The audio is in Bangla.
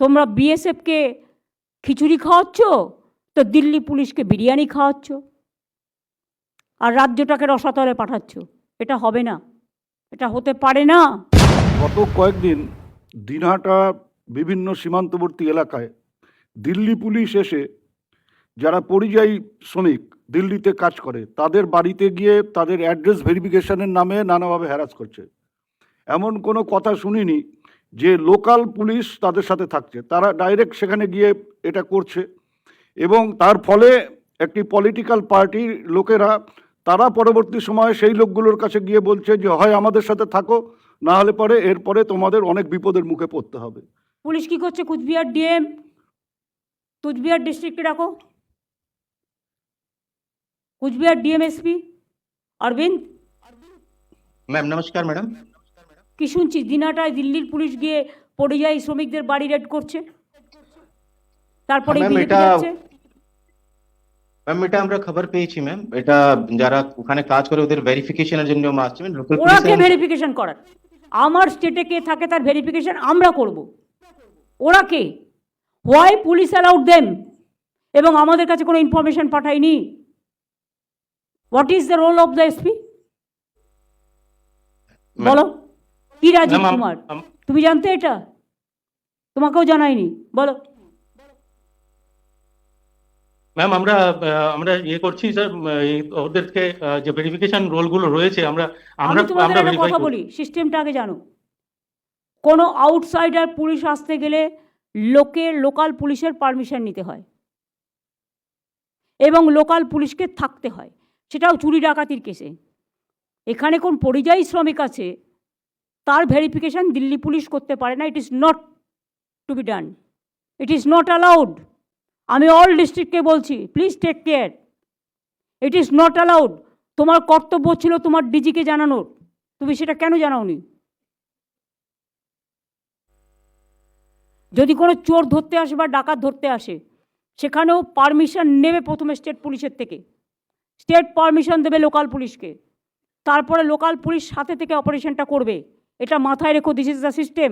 তোমরা বিএসএফকে খিচুড়ি খাওয়াচ্ছ, তো দিল্লি পুলিশকে বিরিয়ানি খাওয়াচ্ছ, আর রাজ্যটাকে রসাতলে পাঠাচ্ছ। এটা হবে না। এটা হতে পারে না। গত কয়েকদিন দিনহাটা বিভিন্ন সীমান্তবর্তী এলাকায় দিল্লি পুলিশ এসে যারা পরিযায়ী শ্রমিক দিল্লিতে কাজ করে, তাদের বাড়িতে গিয়ে তাদের অ্যাড্রেস ভেরিফিকেশনের নামে নানাভাবে হ্যারাস করছে। এমন কোনো কথা শুনিনি যে লোকাল পুলিশ তাদের সাথে থাকছে তারা ডাইরেক্ট সেখানে গিয়ে এটা করছে এবং তার ফলে একটি পলিটিক্যাল পার্টির লোকেরা তারা পরবর্তী সময়ে সেই লোকগুলোর কাছে গিয়ে বলছে যে হয় আমাদের সাথে থাকো না হলে পরে এরপরে তোমাদের অনেক বিপদের মুখে পড়তে হবে পুলিশ কি করছে কুচবিহার ডিএম কুচবিহার ডিস্ট্রিক্টে ডাকো কুচবিহার ডিএমএসপি অরবিন্দ मैम नमस्कार मैडम কি শুনছি? দিনাটায় দিল্লির পুলিশ গিয়ে পরিযায়ী শ্রমিকদের বাড়ি রেড করছে। তারপরে ম্যাম, এটা- আমরা খবর পেয়েছি ম্যাম এটা যারা ওখানে কাজ করে ওদের ভেরিফিকেশনের জন্য আসছে লোকাল ওরা কে ভেরিফিকেশন করার? আমার স্টেটে কে থাকে তার ভেরিফিকেশন আমরা করব। ওরা কে? হোয়াই পুলিশ অ্যালাউড দেম এবং আমাদের কাছে কোনো information পাঠায়নি? What is the role of the SP বলো। কি রাজীব কুমার তুমি জানতে এটা? তোমাকেও জানায়নি বলো। ম্যাম আমরা আমরা ইয়ে করছি স্যার ওদেরকে যে ভেরিফিকেশন রোলগুলো রয়েছে আমরা আমরা আমরা কথা বলি সিস্টেমটা আগে জানো। কোনো আউটসাইডার পুলিশ আসতে গেলে লোকে লোকাল পুলিশের পারমিশন নিতে হয়। এবং লোকাল পুলিশকে থাকতে হয়। সেটাও চুরি ডাকাতির কেসে এখানে কোন পরিযায়ী শ্রমিক আছে তার ভেরিফিকেশন দিল্লি পুলিশ করতে পারে না it is not to be done it is not allowed আমি অল ডিস্ট্রিক্টকে বলছি please take care it is not allowed তোমার কর্তব্য ছিল তোমার ডিজিকে জানানোর। তুমি সেটা কেন জানাওনি? যদি কোনো চোর ধরতে আসে বা ডাকাত ধরতে আসে, সেখানেও পারমিশন নেবে প্রথমে স্টেট পুলিশের থেকে। স্টেট পারমিশন দেবে লোকাল পুলিশকে তারপরে লোকাল পুলিশ সাথে থেকে অপারেশনটা করবে। এটা মাথায় রেখো দিস ইজ দ্য সিস্টেম